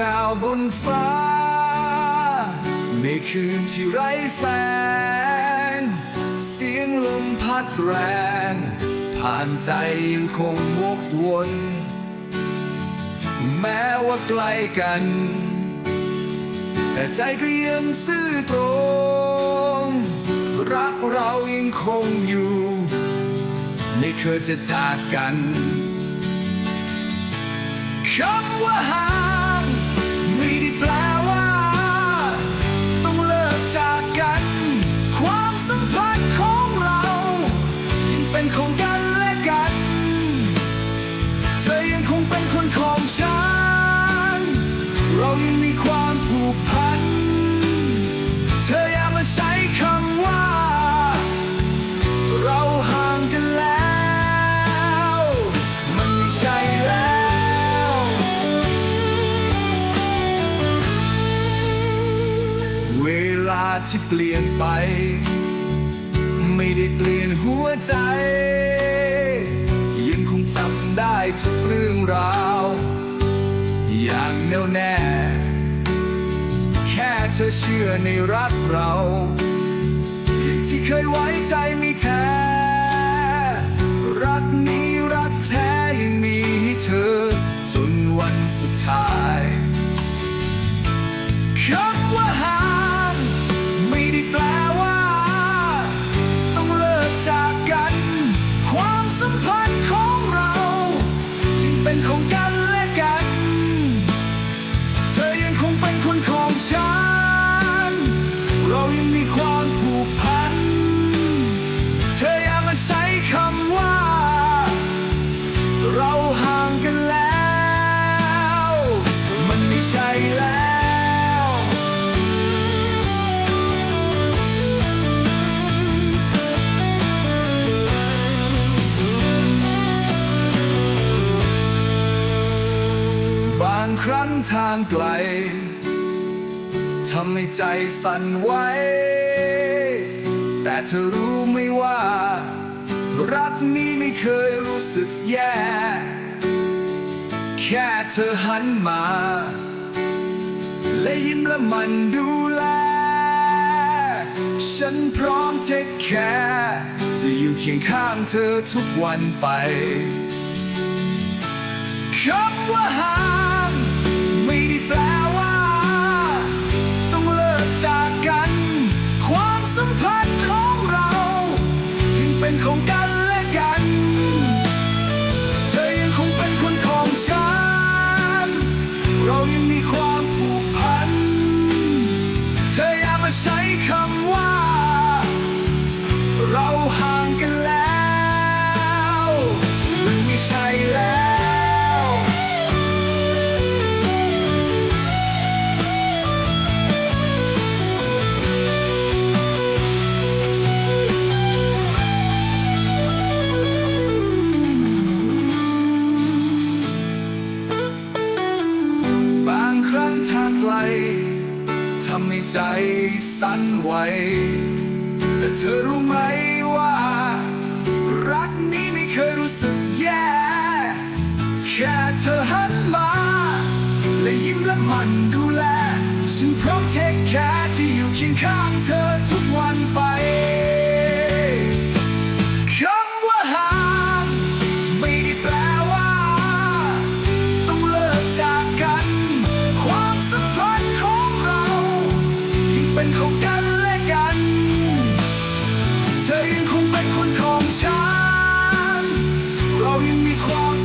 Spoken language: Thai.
ดาวบนฟ้า ในคืนที่ไร้แสง เสียงลมพัดแรง ผ่านใจยังคงวกวน แม้ว่าไกลกัน แต่ใจก็ยังซื่อตรง รักเรายังคงอยู่ ไม่เคยจะจากกันคำ ลาที่เปลี่ยนไป ไม่ได้เปลี่ยนหัวใจ ยังคงจำได้ทุกเรื่องราว อย่างแน่วแน่ แค่เธอเชื่อในรักเราที่เคยไว้ใจม่แท้ รักนี้รักแท้ยังมีให้เธอ จนวันสุดท้ายคำว่า ครั้งทางไกลทำให้ใจสั่นไหวแต่เธอรู้ไหมว่า รักนี้ไม่เคยรู้สึกแย่ แค่เธอหันมา และยิ้มและมันดูแล ฉันพร้อมเทคแคร์จะอยู่เคียงข้างเธอทุกวันไปคำว่าห่า สัมพันธ์ของเรายังเป็นของกันและกัน เธอยังคงเป็นคนของฉัน เรายังมีความ ทางไกลทำให้ใจสั่นไหวแต่เธอรู้ไหมว่า รักนี้ไม่เคยรู้สึกแย่ แค่เธอหันมา และยิ้มและมันดูแล ฉันพร้อมเทคแคร์ที่อยู่เคียงข้างเธอทุกวันไป ธอยังคงเป็นคนของฉัน เรายังมีความ